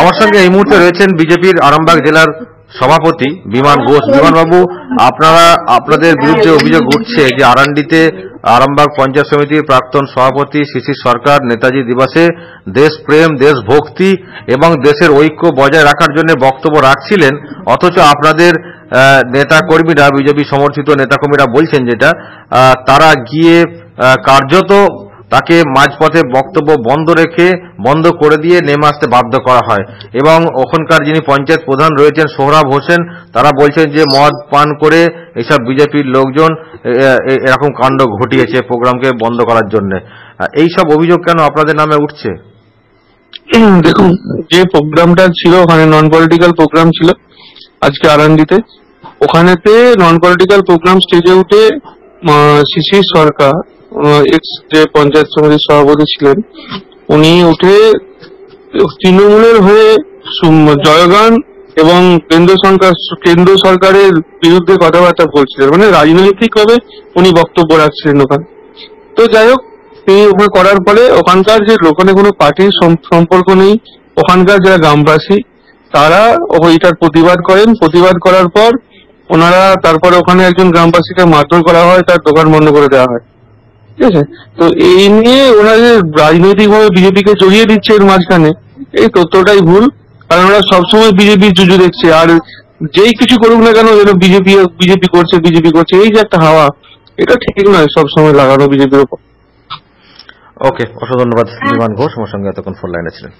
আমার সঙ্গে এই মুহূর্তে রয়েছেন বিজেপির আরামবাগ জেলার সভাপতি বিমান ঘোষ। বিমানবাবু আপনারা আপনাদের বিরুদ্ধে অভিযোগ উঠছে যে আরান্ডিতে আরামবাগ পঞ্চায়েত সমিতির প্রাক্তন সভাপতি শিশির সরকার নেতাজি দিবসে দেশপ্রেম দেশভক্তি এবং দেশের ঐক্য বজায় রাখার জন্য বক্তব্য রাখছিলেন। অথচ আপনাদের আহ, নেতাকর্মীরা বিজেপি সমর্থিত নেতাকর্মীরা বলছেন যেটা তারা গিয়ে কার্যত তাকে মাঝপথে বক্তব্য বন্ধ রেখে বন্ধ করে দিয়ে নেমে আসতে বাধ্য করা হয়। এবং ওখানকার যিনি পঞ্চায়েত প্রধান রয়েছেন সোহরাব হোসেন, তারা বলছেন যে, মদ পান করে এসব বিজেপির লোকজন এরকম কাণ্ড ঘটিয়েছে প্রোগ্রামকে বন্ধ করার জন্য। এই সব অভিযোগ কেন আপনাদের নামে উঠছে? দেখুন, যে প্রোগ্রামটা ছিল, ওখানে নন পলিটিক্যাল প্রোগ্রাম ছিল, আজকে আরান্ডিতে ওখানেতে নন পলিটিক্যাল প্রোগ্রাম স্টেজে উঠে শিশির সরকার যে পঞ্চায়েত সমিতির সভাপতি ছিলেন, উনি উঠে তৃণমূলের হয়ে জয়গান এবং কেন্দ্র সরকার, কেন্দ্র সরকারের বিরুদ্ধে কথাবার্তা বলছিলেন। মানে রাজনৈতিকভাবে উনি বক্তব্য রাখছিলেন ওখানে। তো যাই হোক, তিনি ওখানে করার ফলে ওখানকার যে ওখানে কোনো পার্টির সম্পর্ক নেই। ওখানকার যারা গ্রামবাসী, তারা ওইটার প্রতিবাদ করেন। প্রতিবাদ করার পর ওনারা তারপরে ওখানে একজন গ্রামবাসীকে মারধর করা হয়, তার দোকান বন্ধ করে দেওয়া হয়। ঠিক আছে? তো এই নিয়ে ওরা যে রাজনৈতিক ভাবে বিজেপিকে জড়িয়ে দিচ্ছে এর মাঝখানে এই তথ্যটাই ভুল। কারণ ওরা সবসময় বিজেপির জুজু দেখছে। আর যেই কিছু করুক না কেন যেন বিজেপি বিজেপি করছে বিজেপি করছে এই যে একটা হাওয়া এটা ঠিক নয় সবসময় লাগানো বিজেপির উপর ওকে অসংখ্য ধন্যবাদ বিমান ঘোষ আমার সঙ্গে এতক্ষণ ফোন লাইনে ছিলেন।